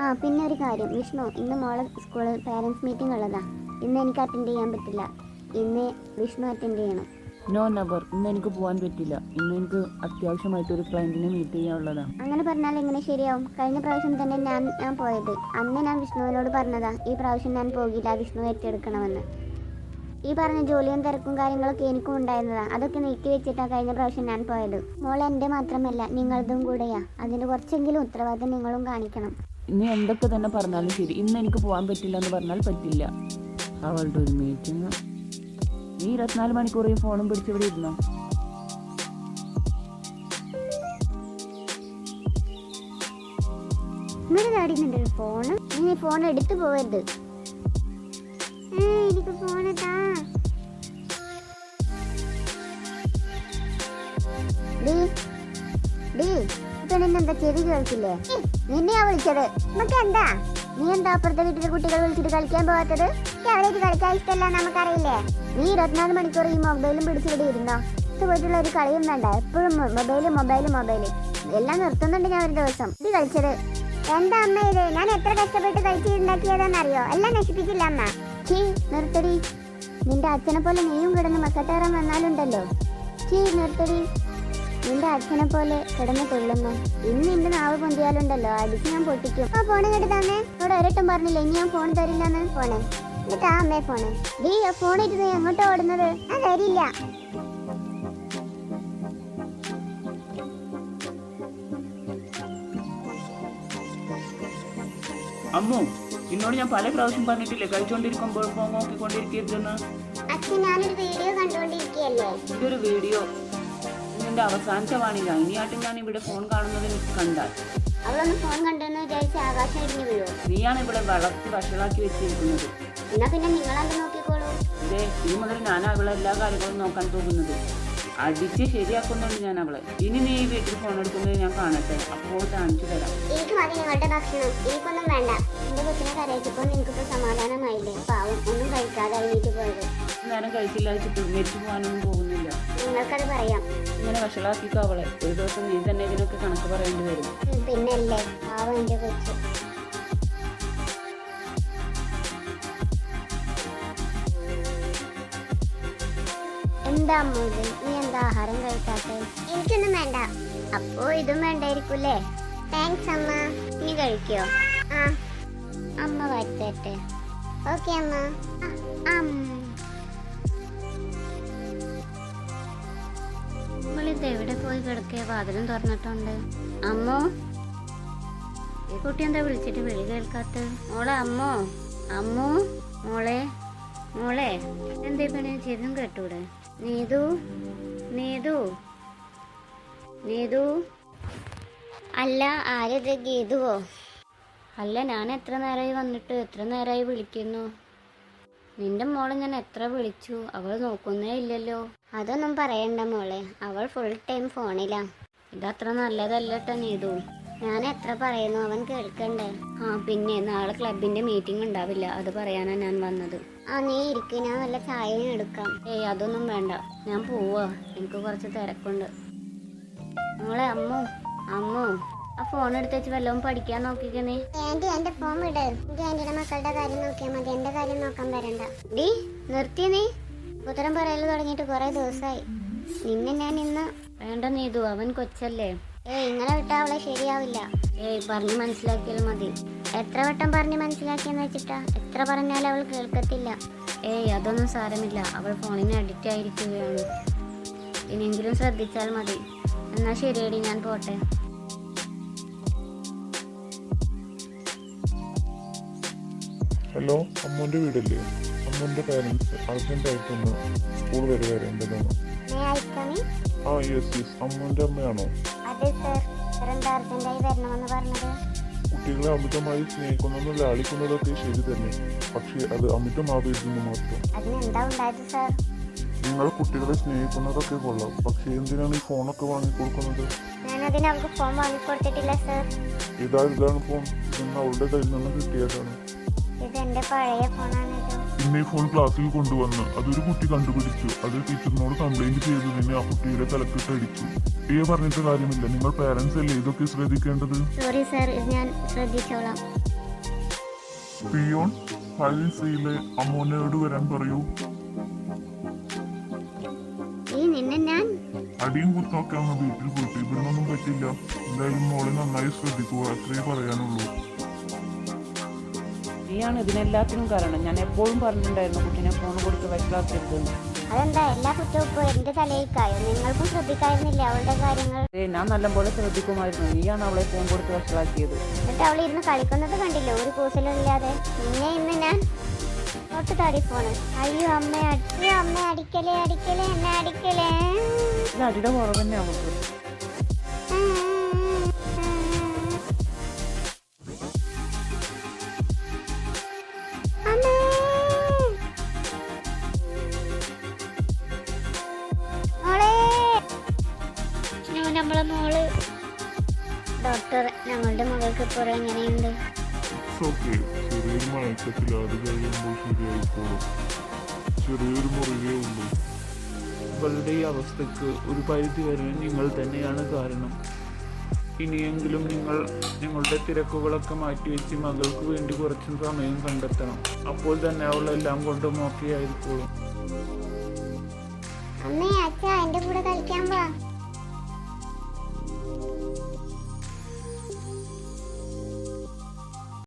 ആ പിന്നെ ഒരു കാര്യം. വിഷ്ണു ഇന്ന് മോളെ സ്കൂളിൽ പാരൻസ് മീറ്റിംഗ് ഉള്ളതാ. ഇന്ന് എനിക്ക് അറ്റൻഡ് ചെയ്യാൻ പറ്റില്ല. ഇന്ന് വിഷ്ണു അറ്റൻഡ് ചെയ്യണം. നോ നബർ ഇന്ന് എനിക്ക് പോകാൻ പറ്റില്ല. ഇന്ന് എനിക്ക് അത്യാവശ്യമായിട്ട് ഒരു ക്ലയന്റിനെ മീറ്റ് ചെയ്യാനുള്ളതാണ് അങ്ങനെ പറഞ്ഞാൽ എങ്ങനെ ശരിയാവും? കഴിഞ്ഞ പ്രാവശ്യം തന്നെ ഞാൻ ഞാൻ പോയത്. അന്ന് ഞാൻ വിഷ്ണുവിനോട് പറഞ്ഞതാ ഈ പ്രാവശ്യം ഞാൻ പോകില്ല വിഷ്ണു ഏറ്റെടുക്കണമെന്ന്. ഈ പറഞ്ഞ ജോലിയും തിരക്കും കാര്യങ്ങളൊക്കെ എനിക്കും ഉണ്ടായിരുന്നതാ. അതൊക്കെ നീക്കി വെച്ചിട്ടാണ് കഴിഞ്ഞ പ്രാവശ്യം ഞാൻ പോയത്. മോൾ എന്റെ മാത്രമല്ല നിങ്ങളതും കൂടെയാ. അതിന് കുറച്ചെങ്കിലും ഉത്തരവാദിത്തം നിങ്ങളും കാണിക്കണം. ഇനി എന്തൊക്കെ തന്നെ പറഞ്ഞാലും ശരി. ഇന്ന് എനിക്ക് പോകാൻ പറ്റില്ല എന്ന് പറഞ്ഞാൽ പറ്റില്ല. അവളുടെ ഒരു മീറ്റിംഗ് നീ ഇരുപത്തിനാല് മണിക്കൂർ ഈ ഫോണും പിടിച്ച് ഇവിടെ ഇരുന്നോ? ഫോണ് നീ ഫോൺ എടുത്തു പോവരുത്. നിന്നെന്താ ചെവി കേൾക്കില്ലേ? നിന്നെയാ വിളിച്ചത്. നമുക്ക് എന്താ? നീ എന്താ അപ്പുറത്തെ വീട്ടിലെ കുട്ടികൾ വിളിച്ചിട്ട് കളിക്കാൻ പോകാത്തത് അവരായിട്ട് കളിക്കാൻ ഇഷ്ടമല്ല നമുക്കറിയില്ലേ? നീ ഇരുപത്തിനാല് മണിക്കൂർ ഈ മൊബൈലും പിടിച്ചിവിടെ ഇരുന്നോ? പോയിട്ടുള്ള ഒരു കളിയും വേണ്ട. എപ്പോഴും മൊബൈൽ മൊബൈൽ മൊബൈൽ. എല്ലാം നിർത്തുന്നുണ്ട് ഞാൻ ഒരു ദിവസം. ഇത് കളിച്ചത്. എന്താ അമ്മ ഇത്? ഞാൻ എത്ര കഷ്ടപ്പെട്ട് കഴിച്ചുണ്ടാക്കിയതെന്നറിയോ എല്ലാം നശിപ്പിക്കില്ല അമ്മ. ചീ നിർത്തടി. നിന്റെ അച്ഛനെ പോലെ നീയും കിടന്ന് മക്കട്ടേറാൻ വന്നാലുണ്ടല്ലോ. ചീ നിർത്തടി. നിന്റെ അച്ഛനെ പോലെ കിടന്ന് തുള്ളുന്നു ഇന്ന് നിന്റെ നാവ് പൊന്തിയാലുണ്ടല്ലോ അടിച്ച് ഞാൻ പൊട്ടിക്കും. ആ ഫോൺ കേട്ട് തന്നെ. ഇവിടെ ഒരട്ടം പറഞ്ഞില്ല ഇനി ഞാൻ ഫോൺ തരില്ലെന്ന്? ഫോണെ എന്നിട്ട് ആ അമ്മേ ഫോണ് ഡീ ഫോൺ ഇട്ട് നീ എങ്ങോട്ടാ ഓടുന്നത്? ആ തരില്ല. അമ്മു നിന്നോട് ഞാൻ പല പ്രാവശ്യം പറഞ്ഞിട്ടില്ലേ കഴിച്ചുകൊണ്ടിരിക്കുമ്പോൾ ഫോൺ നോക്കിക്കൊണ്ടിരിക്കരുതെന്ന്? അച്ഛൻ ഞാനൊരു വീഡിയോ കണ്ടുകൊണ്ടിരിക്കുകയല്ലേ ഇതൊരു വീഡിയോ നിന്റെ അവസാനത്തെ വാണി ഗൈനിയാട്ടും ഞാൻ ഇവിടെ ഫോൺ കാണുന്നത് കണ്ടാൽ. അവളൊന്ന് ഫോൺ കണ്ടെന്ന് വിചാരിച്ച് ആകാശം ഇടിഞ്ഞു വീഴുവോ? നീയാണ് ഇവിടെ വളർത്തി വഷളാക്കി വെച്ചിരിക്കുന്നത്. എന്നാ പിന്നെ നിങ്ങളത് നോക്കിക്കോളൂ. ഇതേ ഇനി മുതൽ ഞാൻ അവളെ എല്ലാ കാര്യങ്ങളും നോക്കാൻ പോകുന്നത്. അടിച്ച് ശരിയാക്കുന്നുണ്ട് ഞാൻ അവളെ. ഇനി നീ ഈ വീട്ടിൽ ഫോൺ എടുക്കുന്നത് ഞാൻ കാണട്ടെ. അപ്പോൾ കാണിച്ചു തരാം. നിങ്ങളുടെ ഭക്ഷണം എനിക്കൊന്നും വേണ്ട. എന്റെ കൊച്ചിനെ കരയിച്ചപ്പോൾ നിനക്കിപ്പോ സമാധാനമായില്ലേ? പാവം ഒന്നും കഴിക്കാതെ എണീറ്റ് പോയത്. നേരം കഴിച്ചില്ല മരിച്ചു പോകാനൊന്നും പോകുന്നില്ല. നിങ്ങൾക്കത് പറയാം. ഇങ്ങനെ വഷളാക്കിക്കോ അവളെ. ഒരു ദിവസം നീ തന്നെ ഇതിനൊക്കെ കണക്ക് പറയേണ്ടി വരും. പിന്നല്ലേ? പാവം എന്റെ കൊച്ചു. എന്താ നീ എന്താ ആഹാരം കഴിക്കാത്തെ എനിക്കൊന്നും വേണ്ട. അപ്പോ ഇതും വേണ്ടായിരിക്കൂലേ താങ്ക്സ് അമ്മ. ഇനി കഴിക്കോ? ആ അമ്മ വരുത്തട്ടെ. ഓക്കെ അമ്മ. നമ്മളിത് എവിടെ പോയി കിടക്കേ? വാതിലും തുറന്നിട്ടുണ്ട്. അമ്മോ? ഈ കുട്ടി എന്താ വിളിച്ചിട്ട് വിളി കേൾക്കാത്ത മോളെ അമ്മോ? അമ്മോ? മോളെ? മോളെ എന്തേ പണി? ചെയ്തും കേട്ടൂടെ? നീതു? നീതു? നീതു? അല്ല ആരത് ഗീതുവോ? അല്ല ഞാൻ എത്ര നേരമായി വന്നിട്ട് എത്ര നേരമായി വിളിക്കുന്നു? നിന്റെ മോളെ ഞാൻ എത്ര വിളിച്ചു? അവൾ നോക്കുന്നേ ഇല്ലല്ലോ. അതൊന്നും പറയണ്ട മോളെ അവൾ ഫുൾ ടൈം ഫോണിലാ. ഇതത്ര നല്ലതല്ല ട്ടോ നീതു. ഞാൻ എത്ര പറയുന്നു അവൻ കേൾക്കണ്ടേ? ആ പിന്നെ നാളെ ക്ലബിന്റെ മീറ്റിംഗ് ഉണ്ടാവില്ല അത് പറയാനാ ഞാൻ വന്നത്. ആ നീ ഇരിക്ക് ഞാൻ നല്ല ചായയും എടുക്കാം. ഏയ് അതൊന്നും വേണ്ട. ഞാൻ പോവാ. എനിക്ക് കുറച്ച് തിരക്കുണ്ട്. മോളെ അമ്മു. അമ്മു ആ ഫോൺ എടുത്ത് വെച്ച് വല്ലതും പഠിക്കാൻ നോക്കിക്കണേ. ആന്റി എന്റെ ഫോൺ ഇട് എന്റെ ആന്റിയുടെ മക്കളുടെ കാര്യം നോക്കിയാൽ മതി. എന്റെ കാര്യം നോക്കാൻ വരണ്ട. ഡി നിർത്തി നീ. ഉത്തരം പറയൽ തുടങ്ങിയിട്ട് കുറെ ദിവസമായി നിന്നെ ഞാൻ ഇന്ന് വേണ്ട നീതു അവൻ കൊച്ചല്ലേ. ഏയ് ഇങ്ങനെ വിട്ടാ അവളെ ശരിയാവില്ല. ഏയ് പറഞ്ഞു മനസ്സിലാക്കിയാൽ മതി. എത്ര വട്ടം പറഞ്ഞ് മനസ്സിലാക്കിയെന്ന് വെച്ചിട്ടാ എത്ര പറഞ്ഞാലും അവൾ കേൾക്കത്തില്ല. ഏയ് അതൊന്നും സാരമില്ല. അവൾ ഫോണിന് അഡിക്റ്റ് ആയിരിക്കുകയാണ്. ഇനിയെങ്കിലും ശ്രദ്ധിച്ചാൽ മതി. എന്നാൽ ശരിയടി ഞാൻ പോട്ടെ. ഹലോ അമ്മൂന്റെ വീടല്ലേ? അമ്മൂന്റെ പാരൻസ് അർജന്റായിട്ടൊന്ന് സ്കൂൾ വരെ വരേണ്ടതാണ് ആ യെസ് യെസ് അമ്മൂന്റെ അമ്മയാണോ? കുട്ടികളെ അമിതമായി സ്നേഹിക്കുന്നതും ലാളിക്കുന്നതൊക്കെ ശരി തന്നെ. പക്ഷേ അത് അമിതമാവരുതെന്ന് മാത്രം. നിങ്ങൾ കുട്ടികളെ സ്നേഹിക്കുന്നതൊക്കെ കൊള്ളാം. പക്ഷേ എന്തിനാണ് ഈ ഫോണൊക്കെ വാങ്ങിക്കൊടുക്കുന്നത്? ഞാൻ അതിന് അവൾക്ക് ഫോൺ വാങ്ങിക്കൊടുത്തിട്ടില്ല സർ ഇതാ ഇതാണ് ഫോൺ ഇന്ന് അവളുടെ കയ്യിൽ നിന്ന് കിട്ടിയതാണ്. ഇത് എന്റെ പഴയ ഫോണാണിത് പിന്നെ ഫോൺ ക്ലാസ്സിൽ കൊണ്ടുവന്ന് അതൊരു കുട്ടി കണ്ടുപിടിച്ചു. അത് ടീച്ചറിനോട് കംപ്ലൈന്റ് ചെയ്തതിന് ആ കുട്ടിയുടെ തലക്കിട്ട് അടിച്ചു. കുട്ടിയെ പറഞ്ഞിട്ട് കാര്യമില്ല. നിങ്ങൾ പാരന്റ്സ് അല്ലേ? ഇതൊക്കെ ശ്രദ്ധിക്കേണ്ടത്? സോറി സർ ഞാൻ ശ്രദ്ധിച്ചോളാം. പിയോൺ ഹാലിസയിലെ അമ്മോനയോട് വരാൻ പറയൂ. അടിയും കുത്തൊക്കെ അങ്ങ് വീട്ടിൽ പോയിട്ട്. ഇവിടുന്നൊന്നും പറ്റില്ല എന്തായാലും മോളെ നന്നായി ശ്രദ്ധിക്കുക അത്രേ പറയാനുള്ളൂ. നീയാണ് ഇതിനെല്ലാത്തിനും കാരണം. ഞാൻ എപ്പോഴും പറഞ്ഞിട്ടുണ്ടായിരുന്നു കുട്ടിനെ ഫോൺ കൊടുത്ത് വഷളാക്കരുതെന്ന് അതെന്താ? എല്ലാ കുറ്റവും ഇപ്പോൾ എന്റെ തലയിൽക്കായോ? നിങ്ങൾക്കും ശ്രദ്ധിക്കായിരുന്നില്ല അവളുടെ കാര്യങ്ങൾ? ഞാൻ നല്ലപോലെ ശ്രദ്ധിക്കുമായിരുന്നു. നീയാണ് അവളെ ഫോൺ കൊടുത്ത് വഷളാക്കിയത്. എന്നിട്ട് അവൾ ഇരുന്ന് കളിക്കുന്നത് കണ്ടില്ല? ഒരു കൂസലും ഇല്ലാതെ പിന്നെ ഇന്ന് ഞാൻ നോട്ട് താടി ഫോണ് അയ്യോ അമ്മ അയ്യോ അമ്മ അടിക്കലേ അടിക്കലേ എന്നെ അടിക്കലേ. ഇത് അടിയുടെ കുറവ് തന്നെ. അയ്യോ, നമ്മളെ മോൾ. ഡോക്ടർ ഞങ്ങളുടെ മകൾക്ക് ഇപ്പോൾ എങ്ങനെയുണ്ട്? ഓക്കെ ചെറിയൊരു മയക്കത്തിൽ അത് കഴിയുമ്പോൾ ശരിയായിക്കോളും. ചെറിയൊരു മുറിവേ ഉള്ളൂ. നിങ്ങളുടെ ഈ അവസ്ഥക്ക് ഒരു പരിധി വരെ നിങ്ങൾ തന്നെയാണ് കാരണം. ഇനിയെങ്കിലും നിങ്ങൾ നിങ്ങളുടെ തിരക്കുകളൊക്കെ മാറ്റിവെച്ച് മകൾക്ക് വേണ്ടി കുറച്ച് സമയം കണ്ടെത്തണം. അപ്പോൾ തന്നെ അവൾ എല്ലാം കൊണ്ടും ഓക്കെ ആയിരിക്കോളും അമ്മേ അച്ഛാ എന്റെ കൂടെ കളിക്കാൻ വാ.